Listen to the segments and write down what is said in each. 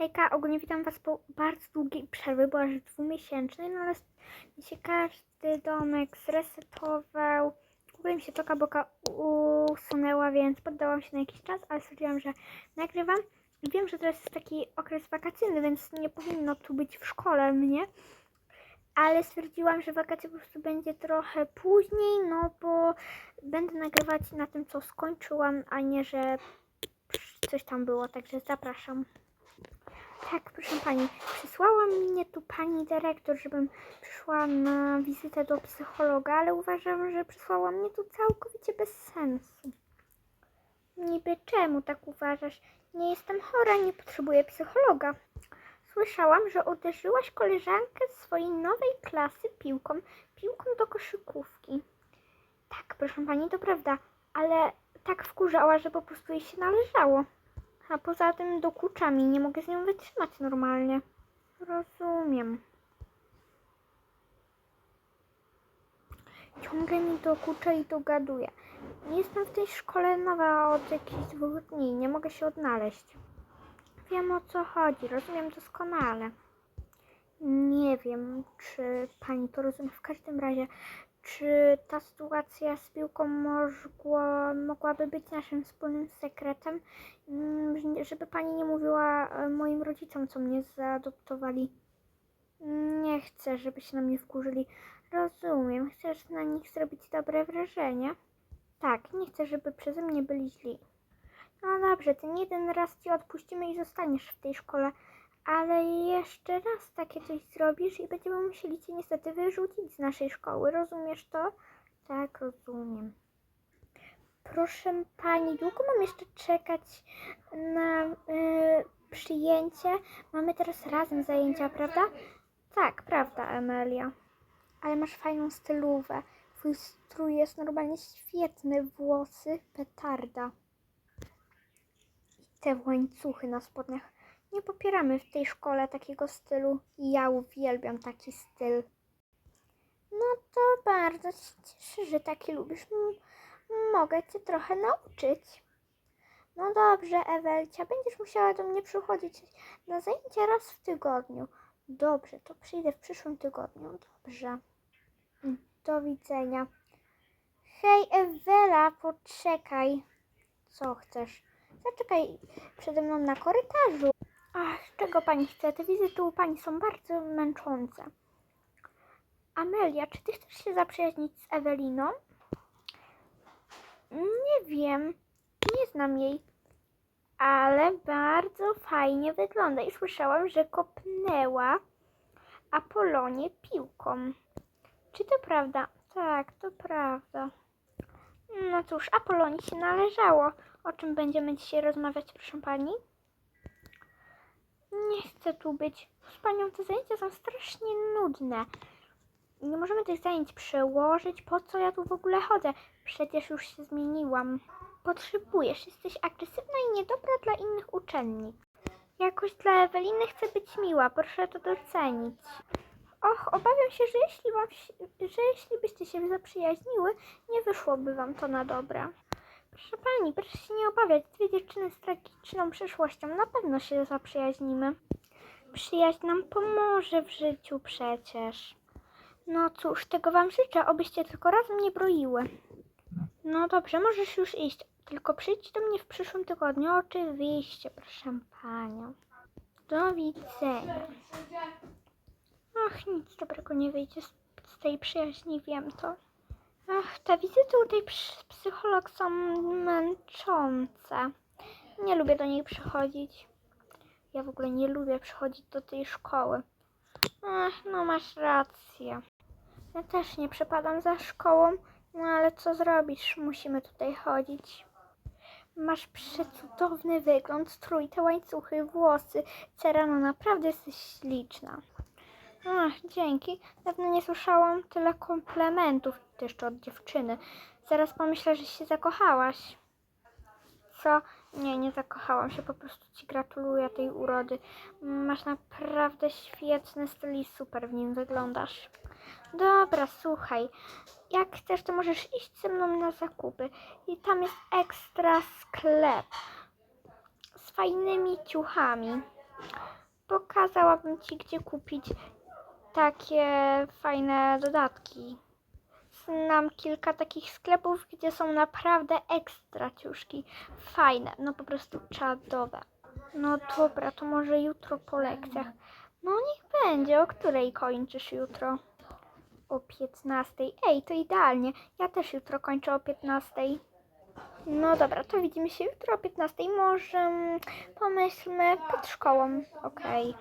Hejka, ogólnie witam Was po bardzo długiej przerwie, bo aż dwumiesięcznej, no ale się każdy domek zresetował. W ogóle mi się toka boka usunęła, więc poddałam się na jakiś czas, ale stwierdziłam, że nagrywam. Wiem, że teraz jest taki okres wakacyjny, więc nie powinno tu być w szkole mnie, ale stwierdziłam, że wakacje po prostu będzie trochę później, no bo będę nagrywać na tym, co skończyłam, a nie, że coś tam było, także zapraszam. Tak, proszę pani, przysłała mnie tu pani dyrektor, żebym przyszła na wizytę do psychologa, ale uważam, że przysłała mnie tu całkowicie bez sensu. Niby czemu tak uważasz? Nie jestem chora, nie potrzebuję psychologa. Słyszałam, że uderzyłaś koleżankę z swojej nowej klasy piłką, piłką do koszykówki. Tak, proszę pani, to prawda, ale tak wkurzała, że po prostu jej się należało. A poza tym dokucza mi, nie mogę z nią wytrzymać normalnie. Rozumiem. Ciągle mi dokucza i dogaduje. Jestem w tej szkole nowa od jakichś dwóch dni, nie mogę się odnaleźć. Wiem o co chodzi, rozumiem doskonale. Nie wiem, czy pani to rozumie. W każdym razie, czy ta sytuacja z piłką mogło, mogłaby być naszym wspólnym sekretem? Mm, Żeby pani nie mówiła e, moim rodzicom, co mnie zaadoptowali. Nie chcę, żeby się na mnie wkurzyli. Rozumiem, chcesz na nich zrobić dobre wrażenie? Tak, nie chcę, żeby przeze mnie byli źli. No dobrze, ten jeden raz ci odpuścimy i zostaniesz w tej szkole, ale jeszcze raz takie coś zrobisz i będziemy musieli cię niestety wyrzucić z naszej szkoły. Rozumiesz to? Tak, rozumiem. Proszę pani, długo mam jeszcze czekać na y, przyjęcie? Mamy teraz razem zajęcia, prawda? Tak, prawda, Emelia. Ale masz fajną stylówę. Twój strój jest normalnie świetny. Włosy, petarda. I te łańcuchy na spodniach. Nie popieramy w tej szkole takiego stylu. Ja uwielbiam taki styl. No to bardzo się cieszę, że taki lubisz. Mogę cię trochę nauczyć. No dobrze, Ewelcia, będziesz musiała do mnie przychodzić na zajęcia raz w tygodniu. Dobrze, to przyjdę w przyszłym tygodniu. Dobrze. Do widzenia. Hej, Ewela, poczekaj. Co chcesz? Zaczekaj przede mną na korytarzu. Ach, czego pani chce? Te wizyty u pani są bardzo męczące. Amelia, czy ty chcesz się zaprzyjaźnić z Eweliną? Nie wiem, nie znam jej, ale bardzo fajnie wygląda i słyszałam, że kopnęła Apolonię piłką. Czy to prawda? Tak, to prawda. No cóż, Apolonii się należało. O czym będziemy dzisiaj rozmawiać, proszę pani? Nie chcę tu być. Z panią te zajęcia są strasznie nudne. Nie możemy tych zajęć przełożyć. Po co ja tu w ogóle chodzę? Przecież już się zmieniłam. Potrzebujesz. Jesteś agresywna i niedobra dla innych uczennic. Jakoś dla Eweliny chcę być miła. Proszę to docenić. Och, obawiam się, że jeśli, wam że jeśli byście się zaprzyjaźniły, nie wyszłoby wam to na dobre. Proszę pani, proszę się nie obawiać. Dwie dziewczyny z tragiczną przeszłością na pewno się zaprzyjaźnimy. Przyjaźń nam pomoże w życiu przecież. No cóż, tego wam życzę, obyście tylko razem nie broiły. No dobrze, możesz już iść. Tylko przyjdź do mnie w przyszłym tygodniu. Oczywiście, proszę panią. Do widzenia. Ach, nic dobrego nie wyjdzie z, z tej przyjaźni, wiem to. Ach, te wizyty u tej ps- psycholog są męczące. Nie lubię do niej przychodzić. Ja w ogóle nie lubię przychodzić do tej szkoły. Ach, no masz rację. Ja też nie przepadam za szkołą, no ale co zrobisz? Musimy tutaj chodzić. Masz przecudowny wygląd, strój, te łańcuchy, włosy. Cera, no naprawdę jesteś śliczna. Ach, dzięki. Dawno nie słyszałam tyle komplementów, jeszcze od dziewczyny. Zaraz pomyślę, że się zakochałaś. Co? Nie, nie zakochałam się, po prostu ci gratuluję tej urody. Masz naprawdę świetny styl i super w nim wyglądasz. Dobra, słuchaj. Jak chcesz, to możesz iść ze mną na zakupy. I tam jest ekstra sklep z fajnymi ciuchami. pokazałabym Ci, gdzie kupić takie fajne dodatki. Znam kilka takich sklepów, gdzie są naprawdę ekstra ciuszki. Fajne, no po prostu czadowe. No dobra, to może jutro po lekcjach. No niech będzie, o której kończysz jutro? O 15. Ej, to idealnie. Ja też jutro kończę o 15. No dobra, to widzimy się jutro o 15. Może pomyślmy pod szkołą. Okej.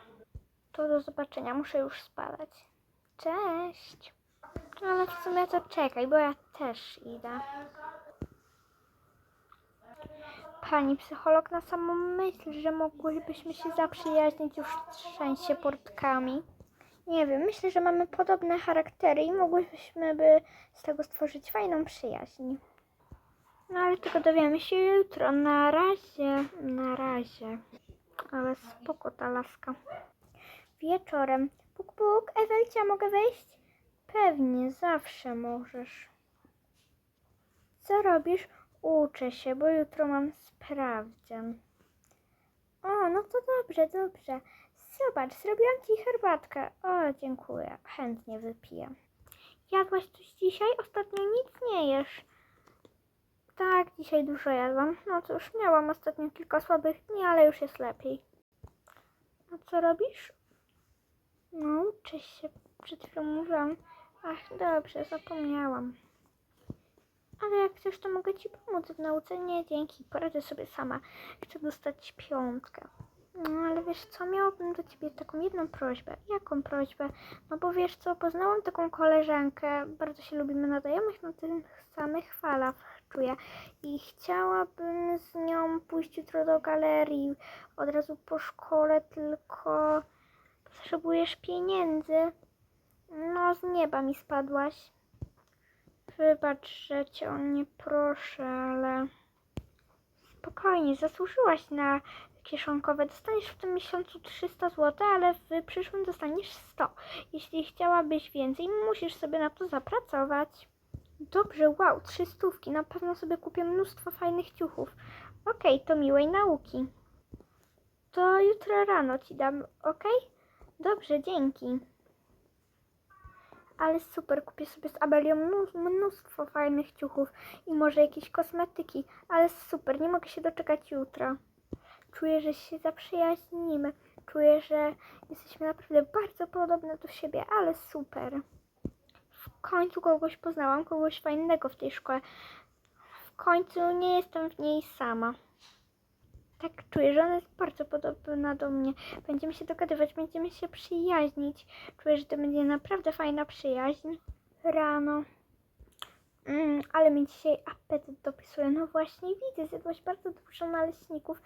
To do zobaczenia, muszę już spadać. Cześć. No ale w sumie to czekaj, bo ja też idę. Pani psycholog na samą myśl, że mogłybyśmy się zaprzyjaźnić już trzęsie portkami. Nie wiem, myślę, że mamy podobne charaktery i mogłybyśmy by z tego stworzyć fajną przyjaźń. No ale tego dowiemy się jutro. Na razie, na razie. Ale spoko ta laska. Wieczorem. Puk, puk, Ewelcia, mogę wejść? Pewnie, zawsze możesz. Co robisz? Uczę się, bo jutro mam sprawdzian. O, no to dobrze, dobrze. Zobacz, zrobiłam ci herbatkę. O, dziękuję. Chętnie wypiję. Jadłaś coś dzisiaj? Ostatnio nic nie jesz. Tak, dzisiaj dużo jadłam. No cóż, miałam ostatnio kilka słabych dni, ale już jest lepiej. A co robisz? No, się. Przed chwilą mówiłam. Ach, dobrze, zapomniałam. Ale jak chcesz, to mogę ci pomóc w nauce. Nie, dzięki, poradzę sobie sama. Chcę dostać piątkę. No, ale wiesz co, miałabym do ciebie taką jedną prośbę. Jaką prośbę? No bo wiesz co, poznałam taką koleżankę, bardzo się lubimy na znajomych na tych samych falach, czuję. I chciałabym z nią pójść jutro do galerii, od razu po szkole, tylko potrzebujesz pieniędzy. No, z nieba mi spadłaś. Wybacz, że cię o nie proszę, ale spokojnie, zasłużyłaś na kieszonkowe. Dostaniesz w tym miesiącu 300 zł, ale w przyszłym dostaniesz 100. Jeśli chciałabyś więcej, musisz sobie na to zapracować. Dobrze, wow, trzy stówki. Na pewno sobie kupię mnóstwo fajnych ciuchów. Okej, to miłej nauki. To jutro rano ci dam, okej? Dobrze, dzięki. Ale super, kupię sobie z Abelią mnó- mnóstwo fajnych ciuchów i może jakieś kosmetyki. Ale super, nie mogę się doczekać jutra. Czuję, że się zaprzyjaźnimy. Czuję, że jesteśmy naprawdę bardzo podobne do siebie, ale super. W końcu kogoś poznałam, kogoś fajnego w tej szkole. W końcu nie jestem w niej sama. Tak czuję, że ona jest bardzo podobna do mnie. Będziemy się dogadywać, będziemy się przyjaźnić. Czuję, że to będzie naprawdę fajna przyjaźń. Rano. Mm, ale mi dzisiaj apetyt dopisuje. No właśnie widzę, zjadłaś bardzo dużo naleśników.